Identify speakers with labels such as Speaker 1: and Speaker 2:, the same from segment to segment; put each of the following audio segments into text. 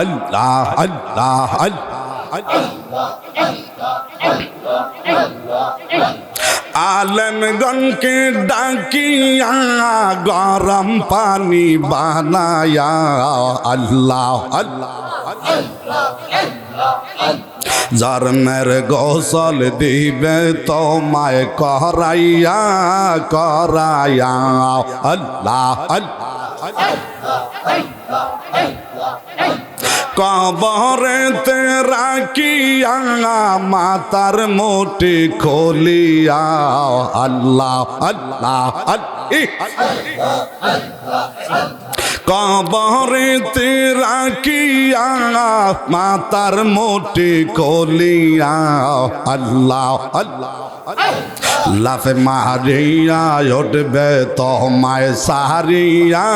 Speaker 1: আল্লাহ আলমগনকে ডাকিয়া, গরম পানি বানায়া, আল্লাহ আল্লাহ। জন্মের গোসল দিবে তোমায় করাইয়া করাইয়া, আল্লাহ আল্লাহ। কবরেতে রাখিয়া মাতার মোটি খোলিয়া আল্লাহ আল্লাহ কবরেতে রাখিয়া মাতার মোটি খোলিয়া আল্লাহ আল্লাহ লাফে মারিয়া উঠবে তোমায় সারিয়া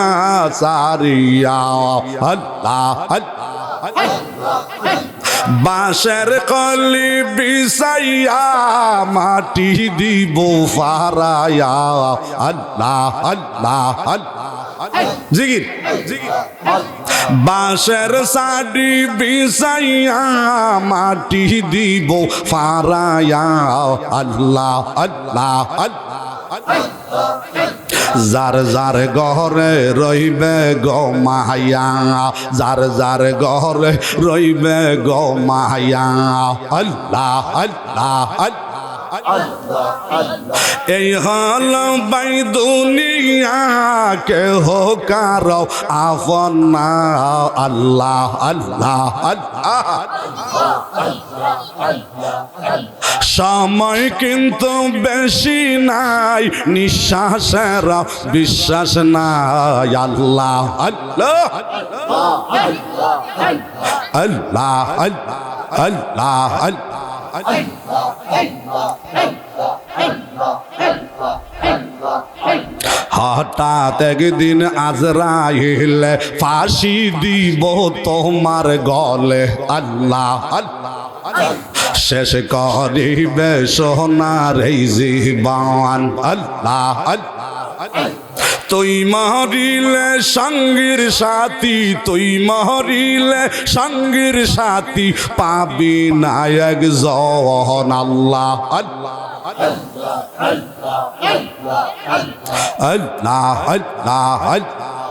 Speaker 1: সারিয়া আল্লাহ বাঁশের কলি বিষাইয়া মাটি দিব ফারায়া। আল্লাহ আল্লাহ জিগির বাঁশের সাডি বিষাইয়া মাটি দিব ফারায়া। আল্লাহ আল্লাহ আল্লাহ। যার যার ঘরে রইবে গো মায়া, যার যার ঘরে রইবে গো মায়া। আল্লাহ আল্লাহ আল্লাহ। এই হল বাই দুনিয়া আল্লাহ আল্লাহ আল্লাহ। সময় কিন্তু বেশি নাই, নিঃশ্বাসের বিশ্বাস নাই। আল্লাহ। আল্লাহ আল্লাহ আল্লাহ আল্লাহ। হঠাৎ একদিন আজরাইল ফাঁসি দিব তোমার গলে। আল্লাহ শেষ করিবে সোনার এই আল্লাহ আল্লাহ। তুই মহরিলে সঙ্গীর সাথী, তুই মহরিলে সঙ্গীর সাথী, পাবি নায়ক জন আল্লাহ আল্লাহ আল্লাহ আল্লাহ।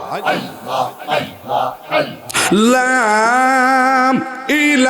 Speaker 1: লা